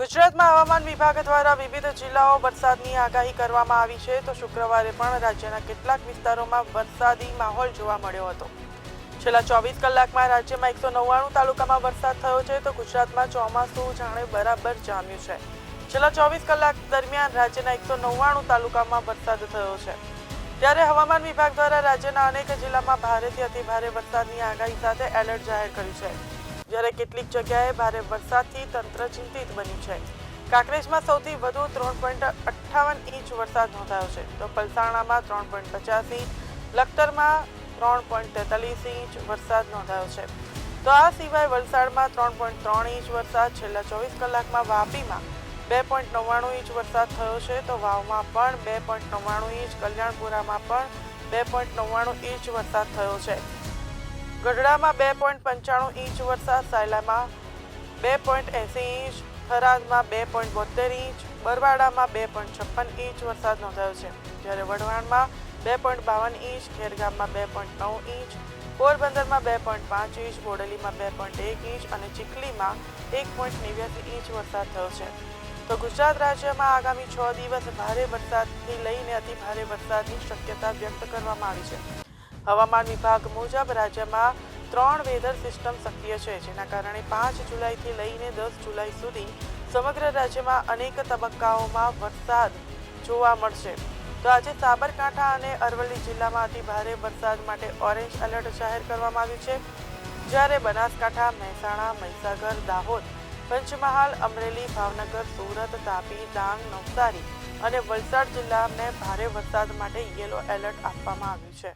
ગુજરાતમાં હવામાન વિભાગ દ્વારા વિવિધ જિલ્લાઓ વરસાદની આગાહી કરવામાં આવી છે. તો શુક્રવારે પણ રાજ્યના કેટલાક વિસ્તારોમાં વરસાદી માહોલ જોવા મળ્યો હતો. છેલ્લા ચોવીસ કલાકમાં રાજ્યમાં એકસો નવ્વાણું તાલુકામાં વરસાદ થયો છે. તો ગુજરાતમાં ચોમાસું જાણે બરાબર જામ્યું છે. છેલ્લા ચોવીસ કલાક દરમિયાન રાજ્યના એકસો નવ્વાણું તાલુકામાં વરસાદ થયો છે. ત્યારે હવામાન વિભાગ દ્વારા રાજ્યના અનેક જિલ્લામાં ભારેથી અતિભારે વરસાદની આગાહી સાથે એલર્ટ જાહેર કર્યું છે. જ્યારે કેટલીક જગ્યાએ ભારે વરસાદથી તંત્ર ચિંતિત બન્યું છે. કાંકરેજમાં સૌથી વધુ ત્રણ પોઈન્ટ અઠ્ઠાવન ઇંચ વરસાદ નોંધાયો છે. તો પલસાણામાં ત્રણ પોઈન્ટ પચાસ ઇંચ, લખતરમાં ત્રણ પોઈન્ટ તેતાલીસ ઇંચ વરસાદ નોંધાયો છે. તો આ સિવાય વલસાડમાં ત્રણ પોઈન્ટ ત્રણ ઇંચ વરસાદ, છેલ્લા ચોવીસ કલાકમાં વાપીમાં બે પોઈન્ટ નવ્વાણું ઇંચ વરસાદ થયો છે. તો વાવમાં પણ બે પોઈન્ટ નવ્વાણું ઇંચ, કલ્યાણપુરામાં પણ બે પોઈન્ટ નવ્વાણું ઇંચ વરસાદ થયો છે. ગઢડામાં બે પોઈન્ટ પંચાણું ઇંચ વરસાદ, સાયલામાં બે પોઈન્ટ એંસી ઇંચ, થરાદમાં બે પોઈન્ટ બોતેર ઇંચ, બરવાડામાં બે પોઈન્ટ છપ્પન ઇંચ વરસાદ નોંધાયો છે. જ્યારે વઢવાણમાં બે પોઈન્ટ બાવન ઇંચ, ખેરગામમાં બે પોઈન્ટ નવ ઇંચ, પોરબંદરમાં બે પોઈન્ટ પાંચ ઇંચ, બોડેલીમાં બે પોઈન્ટ એક ઇંચ અને ચીખલીમાં એક પોઈન્ટ નેવ્યાસી ઇંચ વરસાદ થયો છે. તો ગુજરાત રાજ્યમાં આગામી છ દિવસ ભારે વરસાદથી લઈને અતિ ભારે વરસાદની શક્યતા વ્યક્ત કરવામાં આવી છે. હવામાન વિભાગ મુજબ રાજ્યમાં ત્રણ વેધર સિસ્ટમ સક્રિય છે, જેના કારણે પાંચ જુલાઈથી લઈને દસ જુલાઈ સુધી સમગ્ર રાજ્યમાં અનેક તબક્કાઓમાં વરસાદ જોવા મળશે. તો આજે સાબરકાંઠા અને અરવલ્લી જિલ્લામાં અતિ ભારે વરસાદ માટે ઓરેન્જ એલર્ટ જાહેર કરવામાં આવ્યું છે. જ્યારે બનાસકાંઠા, મહેસાણા, મહીસાગર, દાહોદ, પંચમહાલ, અમરેલી, ભાવનગર, સુરત, તાપી, ડાંગ, નવસારી અને વલસાડ જિલ્લાને ભારે વરસાદ માટે યેલો એલર્ટ આપવામાં આવ્યું છે.